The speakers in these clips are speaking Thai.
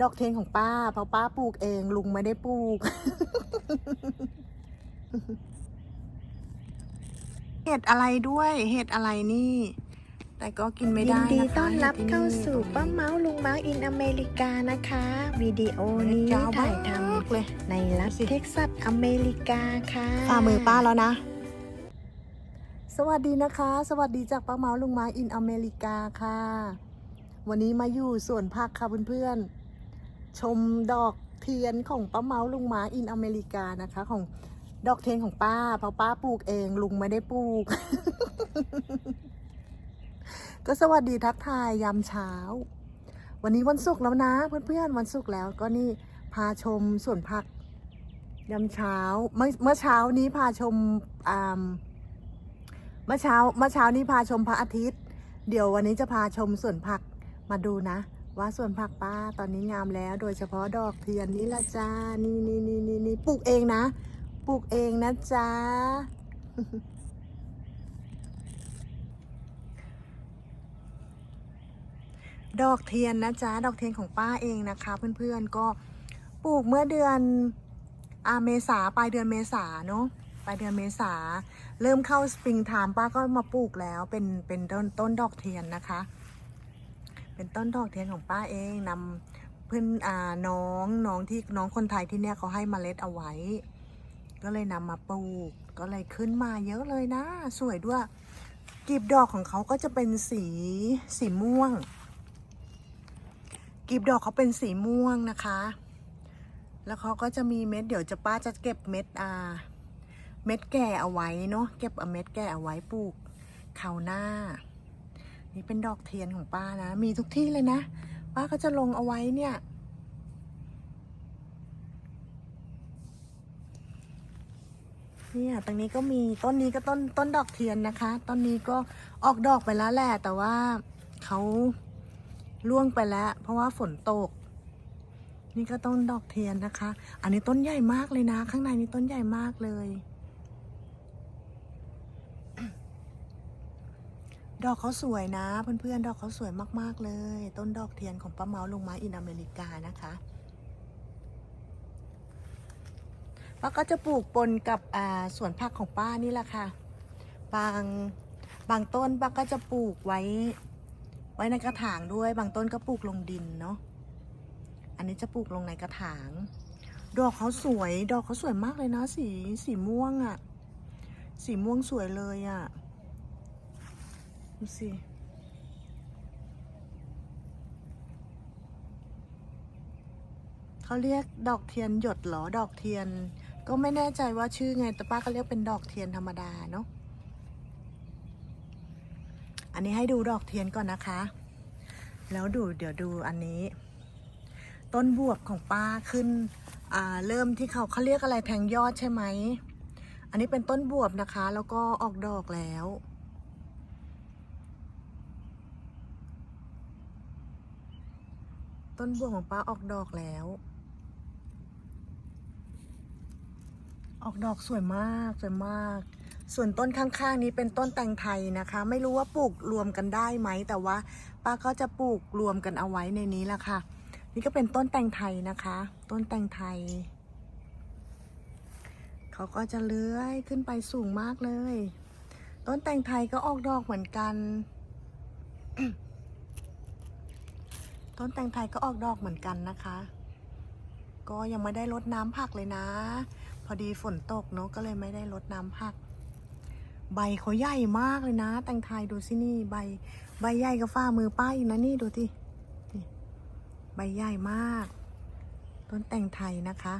ดอกเทนของป้าเพราะป้าปลูกเอง ลุงไม่ได้ปลูก เห็ดอะไรด้วย เห็ดอะไรนี่ แต่ก็กินไม่ยิได้นนะคะดีต้อนรับห็ดที่เข้าสู่ป้าเมาส์ลุงเมาส์อินอเมริกานะคะ วิดีโอนี้เจ้าถ่ายทมากเลยำในรัฐเท็กซัสอเมริกาค่ะฝ่ามือป้าแล้วนะ สวัสดีนะคะ สวัสดีจากป้าเมาลุงไม้อินอเมริกาค่ะ วันนี้มาอยู่สวนผักค่ะเพื่อนๆ ชมดอกเทียนของป้าเมาลุงม้อินอเมริกานะคะ ของดอกเทียนของป้าเพราะป้าปลูกเองลุงไม่ได้ปลูก ก็สวัสดีทักทายยามเช้า วันนี้วันศุกร์แล้วนะ เพื่อนๆวันศุกร์แล้วก็นี่พาชมสวนผักยามเช้าเมื่อเมื่อเช้านี้พาชมอ่าเมื่อเช้าเมื่อเช้านี้พาชมพระอาทิตย์ เดี๋ยววันนี้จะพาชมสวนผักมาดูนะ ว่าส่วนผักป้าตอนนี้งามแล้ว โดยเฉพาะดอกเทียนนี่ละจ้า นี่นี่นี่นี่นี่ปลูกเองนะ ปลูกเองนะจ๊ะดอกเทียนนะจ๊ะดอกเทียนของป้าเองนะคะ เพื่อนๆ ก็ปลูกเมื่อเดือนอาเมษาปลายเดือนเมษาเนาะปลายเดือนเมษาเริ่มเข้าสปริงไทม์ป้าก็มาปลูกแล้วเป็นเป็นต้นต้นดอกเทียนนะคะ เป็นต้นดอกเทียนของป้าเองนำเพื่อนอ่าน้องน้องที่น้องคนไทยที่เนี่ยเขาให้เมล็ดเอาไว้ ก็เลยนำมาปลูก ก็เลยขึ้นมาเยอะเลยนะ สวยด้วยกลีบดอกของเขาก็จะเป็นสีสีม่วงกลีบดอกเขาเป็นสีม่วงนะคะ แล้วเขาก็จะมีเม็ด เดี๋ยวจะป้าจะเก็บเม็ดอาเม็ดแก่เอาไว้เนาะ เก็บเอาเม็ดแก่เอาไว้ปลูกคราวหน้า นี่เป็นดอกเทียนของป้านะ มีทุกที่เลยนะ ป้าก็จะลงเอาไว้เนี่ย เนี่ยตรงนี้ก็มีต้นนี้ก็ต้นต้นดอกเทียนนะคะ ต้นนี้ก็ออกดอกไปแล้วแหละ แต่ว่าเขาล่วงไปแล้ว เพราะว่าฝนตก นี่ก็ต้นดอกเทียนนะคะ อันนี้ต้นใหญ่มากเลยนะ ข้างในนี้ต้นใหญ่มากเลย ดอกเขาสวยนะ เพื่อนๆ ดอกเขาสวยมากๆเลย ต้นดอกเทียนของป้าเมาลงไม้อินอเมริกานะคะป้าก็จะปลูกปนกับสวนผักของป้านี่แหละค่ะ บางบางต้นป้าก็จะปลูกไว้ ไว้ในกระถางด้วย บางต้นก็ปลูกลงดินเนาะ อันนี้จะปลูกลงในกระถาง ดอกเขาสวย ดอกเขาสวยมากเลยนะสีสีม่วงอะ่ะ สีม่วงสวยเลยอะ่ะ ดูสิเขาเรียกดอกเทียนหยดหรอ ดอกเทียน ก็ไม่แน่ใจว่าชื่อไง แต่ป้าก็เรียกเป็นดอกเทียนธรรมดาเนาะ อันนี้ให้ดูดอกเทียนก่อนนะคะ แล้วดูเดี๋ยวดูอันนี้ ต้นบวบของป้าขึ้น อ่า เริ่มที่เขาเขาเรียกอะไรแทงยอดใช่ไหม อันนี้เป็นต้นบวบนะคะ แล้วก็ออกดอกแล้ว ต้นบวบของป้าออกดอกแล้ว ออกดอกสวยมากสวยมาก ส่วนต้นข้างๆนี้เป็นต้นแตงไทยนะคะ ไม่รู้ว่าปลูกรวมกันได้ไหม แต่ว่าป้าก็จะปลูกรวมกันเอาไว้ในนี้ละค่ะ นี่ก็เป็นต้นแตงไทยนะคะ ต้นแตงไทย เขาก็จะเลื้อยขึ้นไปสูงมากเลย ต้นแตงไทยก็ออกดอกเหมือนกัน ต้นแตงไทยก็ออกดอกเหมือนกันนะคะ ก็ยังไม่ได้รดน้ำผักเลยนะ พอดีฝนตกเนอะก็เลยไม่ได้รดน้ำผัก ใบเขาใหญ่มากเลยนะ แตงไทยดูสินี่ใบ ใบใหญ่กับฝ่ามือป้าอีกนะนี่ดูที่ใบใหญ่มาก ต้นแตงไทยนะคะ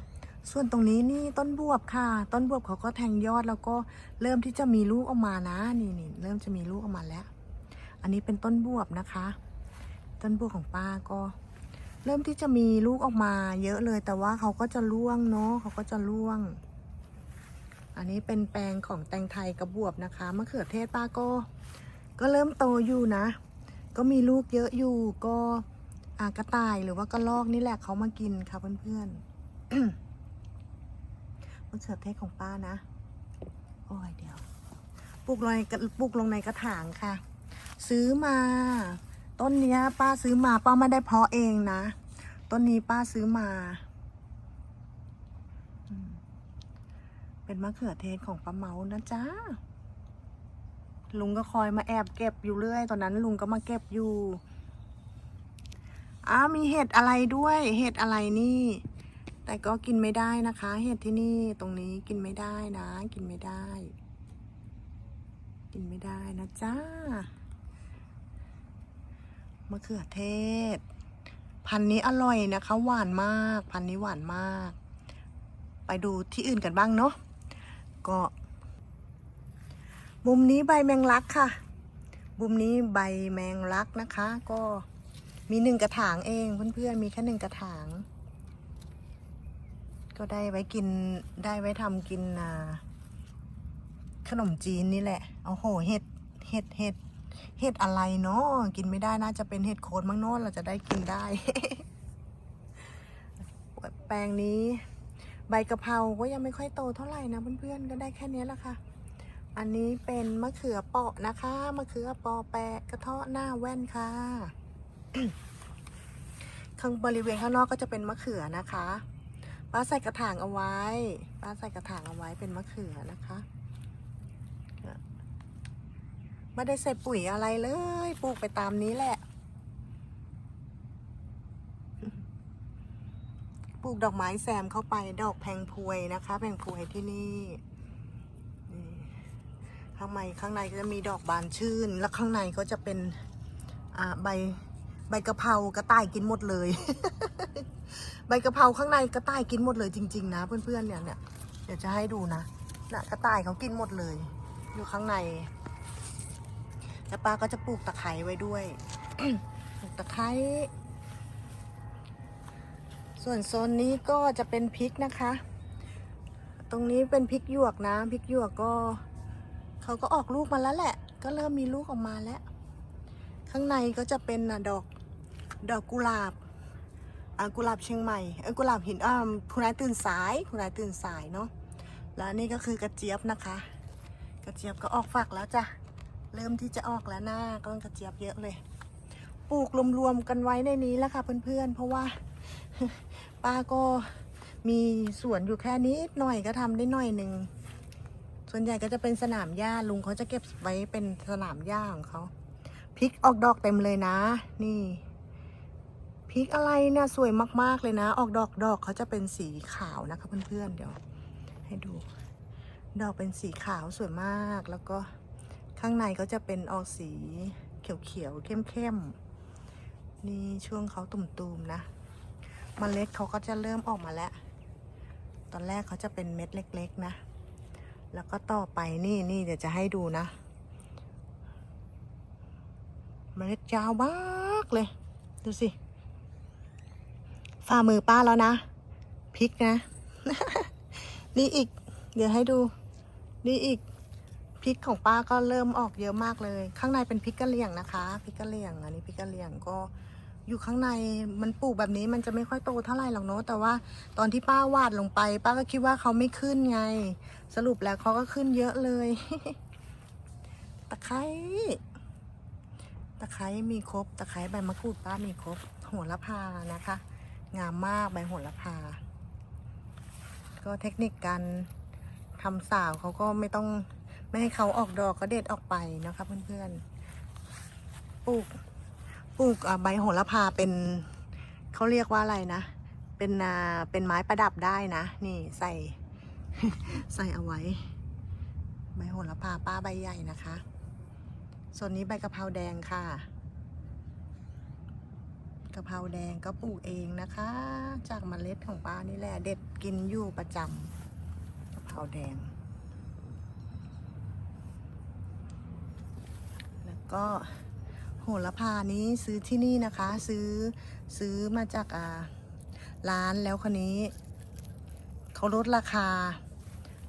ส่วนตรงนี้นี่ต้นบวบค่ะ ต้นบวบเขาก็แทงยอดแล้วก็เริ่มที่จะมีลูกออกมานะ นี่นี่เริ่มจะมีลูกออกมาแล้ว อันนี้เป็นต้นบวบนะคะ ต้นบัวของป้าก็ เริ่มที่จะมีลูกออกมา เยอะเลย แต่ว่าเขาก็จะร่วงเนาะเขาก็จะร่วง อันนี้เป็นแปลงของแตงไทยกระบวบนะคะมะเขือเทศป้าก็ ก็เริ่มโตอยู่นะ ก็มีลูกเยอะอยู่ก็อากระต่ายหรือว่ากระลอกนี่แหละเขามากินค่ะเพื่อนๆมะเขือเทศของป้านะ โอ้ยเดี๋ยวปลูกลงในปลูกลงในกระถางค่ะ ซื้อมา ต้นเนี้ย ป้าซื้อมาป้าไม่ได้เพาะเองนะ ต้นนี้ป้าซื้อมา เป็นมะเขือเทศของป้าเมานะจ๊ะ ลุงก็คอยมาแอบเก็บอยู่เรื่อย ตอนนั้นลุงก็มาเก็บอยู่ อ้ามีเห็ดอะไรด้วย เห็ดอะไรนี่ แต่ก็กินไม่ได้นะคะ เห็ดที่นี่ตรงนี้กินไม่ได้นะ กินไม่ได้ กินไม่ได้นะจ้า มะเขือเทศ พันนี้อร่อยนะคะ หวานมาก พันนี้หวานมาก ไปดูที่อื่นกันบ้างเนาะก็มุมนี้ใบแมงลักค่ะ มุมนี้ใบแมงลักนะคะ ก็มีหนึ่งกระถางเองเพื่อนๆ มีแค่หนึ่งกระถาง ก็ได้ไว้กินได้ไว้ทำกินขนมจีนนี่แหละโอ้โหเห็ด เห็ดเห็ด เห็ดอะไรเนาะกินไม่ได้น่าจะเป็นเห็ดโคนมั้งเนาะเราจะได้กินได้แปลงนี้ ใบกะเพราก็ยังไม่ค่อยโตเท่าไหร่นะเพื่อนๆก็ได้แค่นี้แหละค่ะ อันนี้เป็นมะเขือเปาะนะคะมะเขือเปาะแปะกระเทาะหน้าแว่นค่ะข้างบริเวณข้างนอกก็จะเป็นมะเขือนะคะป้าใส่กระถางเอาไว้ป้าใส่กระถางเอาไว้เป็นมะเขือนะคะ ไม่ได้ใส่ปุ๋ยอะไรเลย ปลูกไปตามนี้แหละ ปลูกดอกไม้แซมเข้าไปดอกแพงพวยนะคะ แพงพวยที่นี่ข้างในข้างในก็จะมีดอกบานชื่น แล้วข้างในก็จะเป็นใบใบกะเพรากระต่ายกินหมดเลย ใบกะเพราข้างในกระต่ายกินหมดเลยจริง ๆ นะ เพื่อนๆเนี่ยเนี่ยเดี๋ยวจะให้ดูนะนะกระต่ายเขากินหมดเลย อยู่ข้างใน แล้วป้าก็จะปลูกตะไคร้ไว้ด้วย ปลูกตะไคร้ส่วนโซนนี้ก็จะเป็นพริกนะคะ ตรงนี้เป็นพริกหยวกนะพริกหยวกก็เขาก็ออกลูกมาแล้วแหละ ก็เริ่มมีลูกออกมาแล้ว ข้างในก็จะเป็นดอกดอกกุหลาบอ่ากุหลาบเชียงใหม่เออกุหลาบหินอ่าคุณนายตื่นสายคุณนายตื่นสายเนาะแล้วนี่ก็คือกระเจี๊ยบนะคะ กระเจี๊ยบก็ออกฝักแล้วจ้ะ เริ่มที่จะออกแล้วหน้าก็ต้นกระเจี๊ยบเยอะเลย ปลูกรวมๆกันไว้ในนี้แล้วค่ะเพื่อนๆ เพราะว่า ป้าก็มีสวนอยู่แค่นี้หน่อยก็ทำได้หน่อยหนึ่ง ส่วนใหญ่ก็จะเป็นสนามหญ้าลุงเขาจะเก็บไว้เป็นสนามหญ้าของเขาพริกออกดอกเต็มเลยนะ นี่พริกอะไรเนี่ยสวยมากๆเลยนะ ออกดอกดอกเขาจะเป็นสีขาวนะคะเพื่อนๆเดี๋ยว ให้ดู ดอกเป็นสีขาวสวยมากแล้วก็ ข้างในก็จะเป็นออกสีเขียวๆเข้มๆนี่ช่วงเขาตุ่มๆนะมเมล็ดเขาก็จะเริ่มออกมาแล้ว ตอนแรกเขาจะเป็นเม็ดเล็ก ๆ นะ แล้วก็ต่อไปนี่นี่เดี๋ยวจะให้ดูนะเมล็ดยาวมากเลย ดูสิฝ่ามือป้าแล้วนะพริกนะ นี่อีก เดี๋ยวให้ดู นี่อีก พริกของป้าก็เริ่มออกเยอะมากเลย ข้างในเป็นพริกกะเหรี่ยงนะคะพริกกะเหรี่ยง อันนี้พริกกะเหรี่ยงก็อยู่ข้างในมันปลูกแบบนี้มันจะไม่ค่อยโตเท่าไหร่หรอกเนาะแต่ว่าตอนที่ป้าวาดลงไป ป้าก็คิดว่าเขาไม่ขึ้นไง สรุปแล้วเขาก็ขึ้นเยอะเลย ตะไคร้ตะไคร้มีครบ ตะไคร้ใบมะกรูดป้ามีครบโหระพานะคะ งามมากใบโหระพา ก็เทคนิคการทำสาวเขาก็ไม่ต้อง ไม่ให้เขาออกดอกก็เด็ดออกไปนะคะเพื่อนๆปลูกปลูกใบโหระพาเป็นเขาเรียกว่าอะไรนะ เป็นอ่าเป็นไม้ประดับได้นะ นี่ใส่ ใส่เอาไว้ ใบโหระพาป้าใบใหญ่นะคะ ส่วนนี้ใบกะเพราแดงค่ะกะเพราแดงก็ปลูกเองนะคะ จากเมล็ดของป้านี่แหละเด็ดกินอยู่ประจำกะเพราแดง แล้ว ก็โหระพานี้ซื้อที่นี่นะคะ ซื้อซื้อมาจากอ่าร้านแล้วคนนี้เขาลดราคา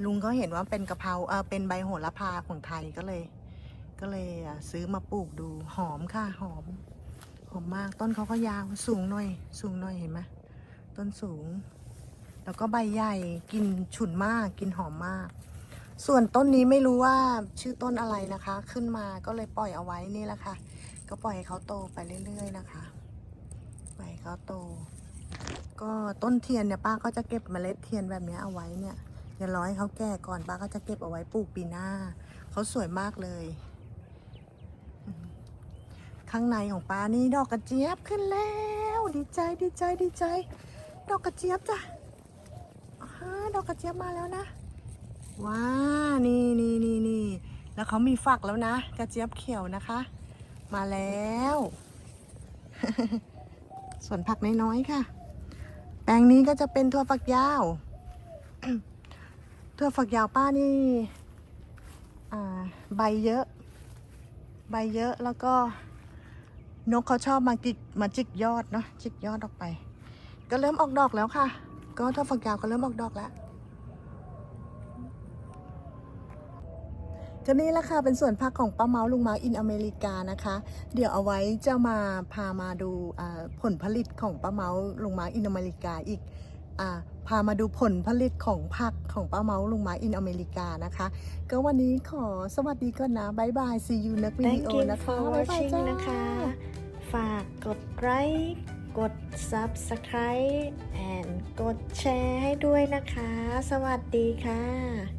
ลุงก็เห็นว่าเป็นกะเพราเออเป็นใบโหระพาของไทยก็เลย ก็เลยอะซื้อมาปลูกดูหอมค่ะหอมหอมมากต้นเขาก็ยาวสูงหน่อย สูงหน่อยเห็นไหมต้นสูง แล้วก็ใบใหญ่กินฉุนมากกินหอมมาก ส่วนต้นนี้ไม่รู้ว่าชื่อต้นอะไรนะคะ ขึ้นมาก็เลยปล่อยเอาไว้นี่แหละค่ะ ก็ปล่อยให้เขาโตไปเรื่อย ๆ นะคะปล่อยให้เขาโต ก็ต้นเทียนเนี่ยป้าก็จะเก็บเมล็ดเทียนแบบนี้เอาไว้เนี่ยอย่ารอให้เขาแก่ก่อนป้าก็จะเก็บเอาไว้ปลูกปีหน้าเขาสวยมากเลย ข้างในของป้านี่ดอกกระเจี๊ยบขึ้นแล้ว ดีใจดีใจดีใจ ดอกกระเจี๊ยบจ้ะดอกกระเจี๊ยบมาแล้วนะ ว้านี่นี่นี่นี่แล้วเขามีฝักแล้วนะ กระเจี๊ยบเขียวนะคะ มาแล้ว ส่วนผักน้อยๆค่ะ แปลงนี้ก็จะเป็นถั่วฝักยาวถั่วฝักยาวป้านี่อ่าใบเยอะ ใบเยอะแล้วก็นกเขาชอบมากิกมาจิกยอดเนาะจิกยอดออกไป ก็เริ่มออกดอกแล้วค่ะ ก็ถั่วฝักยาวก็เริ่มออกดอกแล้ว ก็นี่แหละค่ะเป็นส่วนพักของป้าเมาลุงเมาอินอเมริกานะคะ เดี๋ยวเอาไว้จะมาพามาดูอ่าผลผลิตของป้าเมาลุงเมาอินอเมริกาอีกอาพามาดูผลผลิตของผักของป้าเมาลุงเมาอินอเมริกานะคะ ก็วันนี้ขอสวัสดีก่อนนะบายบาย see you next Thank video you นะคะ for บ๊ายบาย watching จ้านะคะ ฝากกดไลค์กด subscribe and กดแชร์ให้ด้วยนะคะ สวัสดีค่ะ